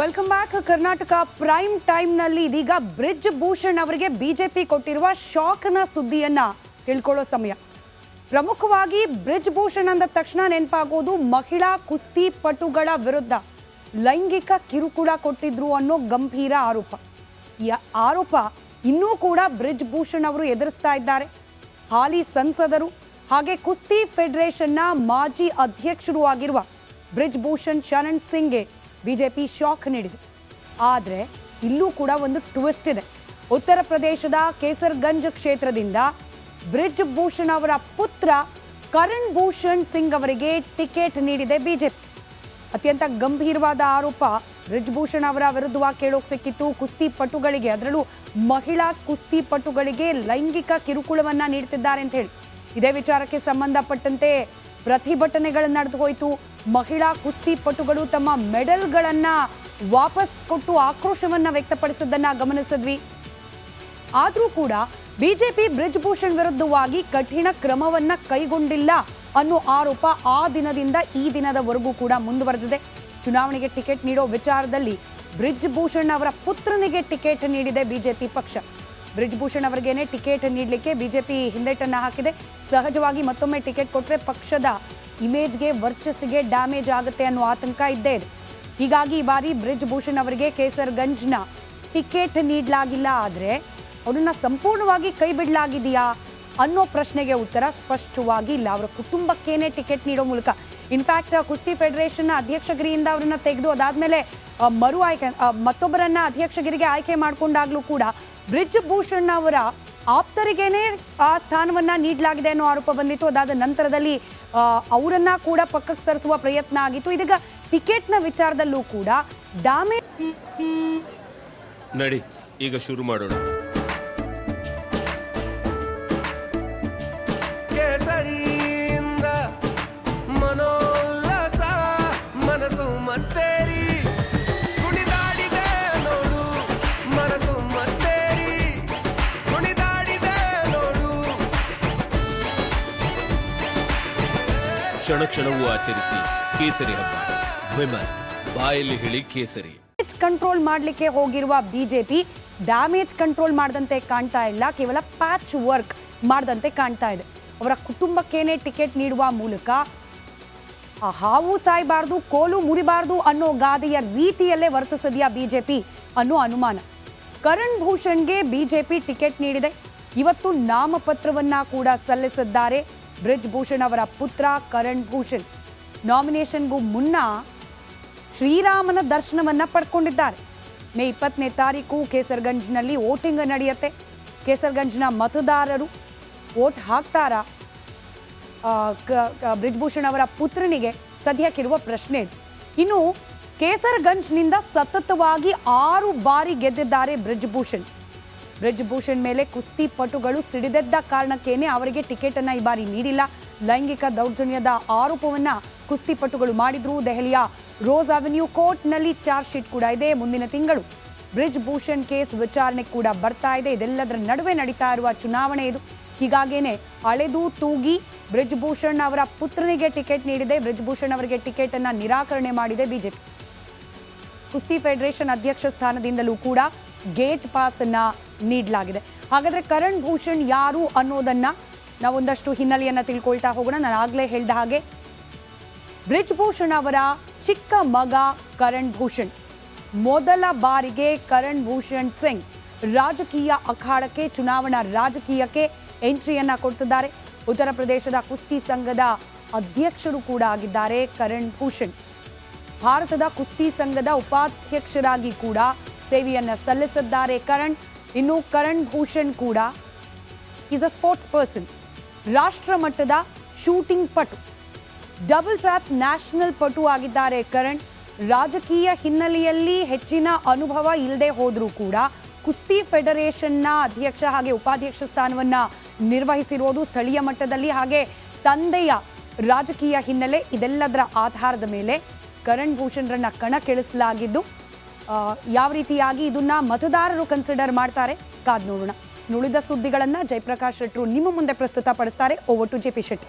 Welcome back Karnataka prime ಟೈಮ್ನಲ್ಲಿ ಇದೀಗ bridge Bhushan ಅವರಿಗೆ ಬಿಜೆಪಿ ಕೊಟ್ಟಿರುವ ಶಾಕ್ನ ಸುದ್ದಿಯನ್ನ ತಿಳ್ಕೊಳ್ಳೋ ಸಮಯ. ಪ್ರಮುಖವಾಗಿ ಬ್ರಿಜ್ ಭೂಷಣ್ ಅಂದ ತಕ್ಷಣ ನೆನಪಾಗೋದು ಮಹಿಳಾ ಕುಸ್ತಿ ಪಟುಗಳ ವಿರುದ್ಧ. ಲೈಂಗಿಕ ಕಿರುಕುಳ ಕೊಟ್ಟಿದ್ರು ಅನ್ನೋ ಗಂಭೀರ ಆರೋಪ. ಈ ಆರೋಪ ಇನ್ನೂ ಕೂಡ ಬ್ರಿಜ್ ಭೂಷಣ್ ಅವರು ಎದುರಿಸ್ತಾ ಇದ್ದಾರೆ. ಹಾಲಿ ಸಂಸದರು ಹಾಗೆ ಕುಸ್ತಿ ಫೆಡರೇಷನ್ನ ಮಾಜಿ ಅಧ್ಯಕ್ಷರು ಆಗಿರುವ ಬ್ರಿಜ್ ಭೂಷಣ್ ಶರಣ್ ಸಿಂಗ್ಗೆ ಬಿಜೆಪಿ ಶಾಕ್ ನೀಡಿದೆ. ಆದರೆ ಇಲ್ಲೂ ಕೂಡ ಒಂದು ಟ್ವಿಸ್ಟ್ ಇದೆ. ಉತ್ತರ ಪ್ರದೇಶದ ಕೇಸರ್ಗಂಜ್ ಕ್ಷೇತ್ರದಿಂದ ಬ್ರಿಜ್ ಭೂಷಣ್ ಅವರ ಪುತ್ರ ಕರಣ್ ಭೂಷಣ್ ಸಿಂಗ್ ಅವರಿಗೆ ಟಿಕೆಟ್ ನೀಡಿದೆ ಬಿಜೆಪಿ. ಅತ್ಯಂತ ಗಂಭೀರವಾದ ಆರೋಪ ಬ್ರಿಜ್ಭೂಷಣ್ ಅವರ ವಿರುದ್ಧವಾಗಿ ಕೇಳೋಕೆ ಸಿಕ್ಕಿತ್ತು. ಕುಸ್ತಿ ಪಟುಗಳಿಗೆ, ಅದರಲ್ಲೂ ಮಹಿಳಾ ಕುಸ್ತಿ ಪಟುಗಳಿಗೆ ಲೈಂಗಿಕ ಕಿರುಕುಳವನ್ನು ನೀಡುತ್ತಿದ್ದಾರೆ ಅಂತ ಹೇಳಿ. ಇದೇ ವಿಚಾರಕ್ಕೆ ಸಂಬಂಧಪಟ್ಟಂತೆ ಪ್ರತಿಭಟನೆಗಳು ನಡೆದು ಹೋಯಿತು. ಮಹಿಳಾ ಕುಸ್ತಿ ಪಟುಗಳು ತಮ್ಮ ಮೆಡಲ್ಗಳನ್ನು ವಾಪಸ್ ಕೊಟ್ಟು ಆಕ್ರೋಶವನ್ನ ವ್ಯಕ್ತಪಡಿಸಿದ್ದನ್ನ ಗಮನಿಸಿದ್ವಿ. ಆದರೂ ಕೂಡ ಬಿಜೆಪಿ ಬ್ರಿಜ್ ಭೂಷಣ್ ವಿರುದ್ಧವಾಗಿ ಕಠಿಣ ಕ್ರಮವನ್ನ ಕೈಗೊಂಡಿಲ್ಲ ಅನ್ನೋ ಆರೋಪ ಆ ದಿನದಿಂದ ಈ ದಿನದವರೆಗೂ ಕೂಡ ಮುಂದುವರೆದಿದೆ. ಚುನಾವಣೆಗೆ ಟಿಕೆಟ್ ನೀಡೋ ವಿಚಾರದಲ್ಲಿ ಬ್ರಿಜ್ ಭೂಷಣ್ ಅವರ ಪುತ್ರನಿಗೆ ಟಿಕೆಟ್ ನೀಡಿದೆ ಬಿಜೆಪಿ ಪಕ್ಷ. ಬ್ರಿಜ್ ಭೂಷಣ್ ಅವರಿಗೇನೆ ಟಿಕೆಟ್ ನೀಡಲಿಕ್ಕೆ ಬಿಜೆಪಿ ಹಿಂದೇಟನ್ನು ಹಾಕಿದೆ. ಸಹಜವಾಗಿ ಮತ್ತೊಮ್ಮೆ ಟಿಕೆಟ್ ಕೊಟ್ಟರೆ ಪಕ್ಷದ ಇಮೇಜ್ಗೆ ವರ್ಚಸ್ಸಿಗೆ ಡ್ಯಾಮೇಜ್ ಆಗುತ್ತೆ ಅನ್ನೋ ಆತಂಕ ಇದ್ದೇ ಇದೆ. ಹೀಗಾಗಿ ಈ ಬಾರಿ ಬ್ರಿಜ್ ಭೂಷಣ್ ಅವರಿಗೆ ಕೇಸರ್ಗಂಜ್ನ ಟಿಕೆಟ್ ನೀಡಲಾಗಿಲ್ಲ ಆದರೆ ಅವರನ್ನು ಸಂಪೂರ್ಣವಾಗಿ ಕೈ ಬಿಡಲಾಗಿದೆಯಾ ಅನ್ನೋ ಪ್ರಶ್ನೆಗೆ ಉತ್ತರ ಸ್ಪಷ್ಟವಾಗಿ ಇಲ್ಲ. ಅವರ ಕುಟುಂಬಕ್ಕೇನೆ ಟಿಕೆಟ್ ನೀಡೋ ಮೂಲಕ. ಇನ್ಫ್ಯಾಕ್ಟ್ ಕುಸ್ತಿ ಫೆಡರೇಷನ್ನ ಅಧ್ಯಕ್ಷಗಿರಿಯಿಂದ ಅವರನ್ನು ತೆಗೆದು ಅದಾದ ಮೇಲೆ ಮರು ಆಯ್ಕೆ ಮತ್ತೊಬ್ಬರನ್ನ ಅಧ್ಯಕ್ಷಗಿರಿಗೆ ಆಯ್ಕೆ ಮಾಡಿಕೊಂಡಾಗಲೂ ಕೂಡ ಬ್ರಿಜ್ ಭೂಷಣ್ ಅವರ ಆಪ್ತರಿಗೇನೆ ಆ ಸ್ಥಾನವನ್ನ ನೀಡಲಾಗಿದೆ ಅನ್ನೋ ಆರೋಪ ಬಂದಿತ್ತು. ಅದಾದ ನಂತರದಲ್ಲಿ ಅವರನ್ನ ಕೂಡ ಪಕ್ಕಕ್ಕೆ ಸರಿಸುವ ಪ್ರಯತ್ನ ಆಗಿತ್ತು. ಇದೀಗ ಟಿಕೆಟ್ನ ವಿಚಾರದಲ್ಲೂ ಕೂಡ ಡಾಮೆ ನಡಿ, ಈಗ ಶುರು ಮಾಡೋಣ. ಕ್ಷಣ ಕ್ಷಣವೂ ಆಚರಿಸಿ ಕೇಸರಿ ಹಬ್ಬ. ವಿಮಲ್, ಬಾಯಲ್ಲಿ ಹೇಳಿ ಕೇಸರಿ. ಕಂಟ್ರೋಲ್ ಮಾಡಲಿಕ್ಕೆ ಹೋಗಿರುವ ಬಿಜೆಪಿ ಡ್ಯಾಮೇಜ್ ಕಂಟ್ರೋಲ್ ಮಾಡದಂತೆ ಕಾಣ್ತಾ ಇಲ್ಲ, ಕೇವಲ ಪ್ಯಾಚ್ ವರ್ಕ್ ಮಾಡದಂತೆ ಕಾಣ್ತಾ ಇದೆ. ಅವರ ಕುಟುಂಬಕ್ಕೇನೆ ಟಿಕೆಟ್ ನೀಡುವ ಮೂಲಕ ಆ ಹಾವು ಸಾಯಬಾರ್ದು, ಕೋಲು ಮುರಿಬಾರ್ದು ಅನ್ನೋ ಗಾದೆಯ ರೀತಿಯಲ್ಲೇ ವರ್ತಿಸಿದೆಯಾ ಬಿಜೆಪಿ ಅನ್ನೋ ಅನುಮಾನ. ಕರಣ್ ಭೂಷಣ್ಗೆ ಬಿಜೆಪಿ ಟಿಕೆಟ್ ನೀಡಿದೆ. ಇವತ್ತು ನಾಮಪತ್ರವನ್ನ ಕೂಡ ಸಲ್ಲಿಸಿದ್ದಾರೆ. ಬ್ರಿಜ್ ಭೂಷಣ್ ಅವರ ಪುತ್ರ ಕರಣ್ ಭೂಷಣ್. ನಾಮಿನೇಷನ್ಗೂ ಮುನ್ನ ಶ್ರೀರಾಮನ ದರ್ಶನವನ್ನ ಪಡ್ಕೊಂಡಿದ್ದಾರೆ. ಮೇ ಇಪ್ಪತ್ತನೇ ತಾರೀಕು ಕೇಸರ್ಗಂಜ್ನಲ್ಲಿ ವೋಟಿಂಗ್ ನಡೆಯುತ್ತೆ. ಕೇಸರ್ಗಂಜ್ನ ಮತದಾರರು ವೋಟ್ ಹಾಕ್ತಾರಾ? ಬ್ರಿಜ್ ಬ್ರಿಜ್ಭೂಷಣ್ ಅವರ ಪುತ್ರನಿಗೆ ಸದ್ಯಕ್ಕಿರುವ ಪ್ರಶ್ನೆ ಇದು. ಇನ್ನು ಕೇಸರ್ಗಂಜ್ನಿಂದ ಸತತವಾಗಿ ಆರು ಬಾರಿ ಗೆದ್ದಿದ್ದಾರೆ ಬ್ರಿಜ್ಭೂಷಣ್ ಬ್ರಿಜ್ಭೂಷಣ್ ಮೇಲೆ ಕುಸ್ತಿ ಪಟುಗಳು ಸಿಡಿದೆದ್ದ ಕಾರಣಕ್ಕೇನೆ ಅವರಿಗೆ ಟಿಕೆಟ್ ಅನ್ನ ಈ ಬಾರಿ ನೀಡಿಲ್ಲ. ಲೈಂಗಿಕ ದೌರ್ಜನ್ಯದ ಆರೋಪವನ್ನ ಕುಸ್ತಿಪಟುಗಳು ಮಾಡಿದ್ರು ದೆಹಲಿಯ ರೋಸ್ ಅವೆನ್ಯೂ ಕೋರ್ಟ್ನಲ್ಲಿ ಚಾರ್ಜ್ ಶೀಟ್ ಕೂಡ ಇದೆ. ಮುಂದಿನ ತಿಂಗಳು ಬ್ರಿಜ್ ಭೂಷಣ್ ಕೇಸ್ ವಿಚಾರಣೆ ಕೂಡ ಬರ್ತಾ ಇದೆ. ಇದೆಲ್ಲದರ ನಡುವೆ ನಡೀತಾ ಇರುವ ಚುನಾವಣೆ ಇದು. ಹೀಗಾಗೇನೆ ಅಳೆದು ತೂಗಿ ಬ್ರಿಜ್ ಭೂಷಣ್ ಅವರ ಪುತ್ರನಿಗೆ ಟಿಕೆಟ್ ನೀಡಿದೆ. ಬ್ರಿಜ್ ಭೂಷಣ್ ಅವರಿಗೆ ಟಿಕೆಟ್ ಅನ್ನ ನಿರಾಕರಣೆ ಮಾಡಿದೆ ಬಿಜೆಪಿ. ಕುಸ್ತಿ ಫೆಡರೇಷನ್ ಅಧ್ಯಕ್ಷ ಸ್ಥಾನದಿಂದಲೂ ಕೂಡ ಗೇಟ್ ಪಾಸ್ ಅನ್ನ ನೀಡಲಾಗಿದೆ. ಹಾಗಾದರೆ ಕರಣ್ ಭೂಷಣ್ ಯಾರು ಅನ್ನೋದನ್ನು ನಾವೊಂದಷ್ಟು ಹಿನ್ನೆಲೆಯನ್ನು ತಿಳ್ಕೊಳ್ತಾ ಹೋಗೋಣ. ನಾನು ಆಗ್ಲೇ ಹೇಳಿದ ಹಾಗೆ ಬ್ರಿಜ್ಭೂಷಣ್ ಅವರ ಚಿಕ್ಕ ಮಗ ಕರಣ್ ಭೂಷಣ್. ಮೊದಲ ಬಾರಿಗೆ ಕರಣ್ ಭೂಷಣ್ ಸಿಂಗ್ ರಾಜಕೀಯ ಅಖಾಡಕ್ಕೆ, ಚುನಾವಣಾ ರಾಜಕೀಯಕ್ಕೆ ಎಂಟ್ರಿಯನ್ನು ಕೊಡ್ತಿದ್ದಾರೆ. ಉತ್ತರ ಪ್ರದೇಶದ ಕುಸ್ತಿ ಸಂಘದ ಅಧ್ಯಕ್ಷರು ಕೂಡ ಆಗಿದ್ದಾರೆ ಕರಣ್ ಭೂಷಣ್. ಭಾರತದ ಕುಸ್ತಿ ಸಂಘದ ಉಪಾಧ್ಯಕ್ಷರಾಗಿ ಕೂಡ ಸೇವೆಯನ್ನು ಸಲ್ಲಿಸಿದ್ದಾರೆ ಕರಣ್. ಇನ್ನು ಕರಣ್ ಭೂಷಣ್ ಕೂಡ. ಈಸ್ ಅ ಸ್ಪೋರ್ಟ್ಸ್ ಪರ್ಸನ್ ರಾಷ್ಟ್ರ ಮಟ್ಟದ ಶೂಟಿಂಗ್ ಪಟು. ಡಬಲ್ ಟ್ರ್ಯಾಪ್ಸ್ ನ್ಯಾಷನಲ್ ಪಟು ಆಗಿದ್ದಾರೆ ಕರಣ್. ರಾಜಕೀಯ ಹಿನ್ನೆಲೆಯಲ್ಲಿ ಹೆಚ್ಚಿನ ಅನುಭವ ಇಲ್ಲದೆ ಹೋದರೂ ಕೂಡ ಕುಸ್ತಿ ಫೆಡರೇಷನ್ನ ಅಧ್ಯಕ್ಷ ಹಾಗೆ ಉಪಾಧ್ಯಕ್ಷ ಸ್ಥಾನವನ್ನು ನಿರ್ವಹಿಸಿರೋದು ಸ್ಥಳೀಯ ಮಟ್ಟದಲ್ಲಿ ಹಾಗೆ ತಂದೆಯ ರಾಜಕೀಯ ಹಿನ್ನೆಲೆ ಇದೆಲ್ಲದರ ಆಧಾರದ ಮೇಲೆ ಕರಣ್ ಭೂಷಣ್ರನ್ನ ಕಣಕ್ಕಿಳಿಸಲಾಗಿದ್ದು ಯಾವ ರೀತಿಯಾಗಿ ಇದನ್ನ ಮತದಾರರು ಕನ್ಸಿಡರ್ ಮಾಡ್ತಾರೆ? ಕಾದ್ ನೋಡೋಣ. ನುಳಿದ ಸುದ್ದಿಗಳನ್ನ ಜಯಪ್ರಕಾಶ್ ಶೆಟ್ರು ನಿಮ್ಮ ಮುಂದೆ ಪ್ರಸ್ತುತಪಡಿಸ್ತಾರೆ. Over to J P Shetty.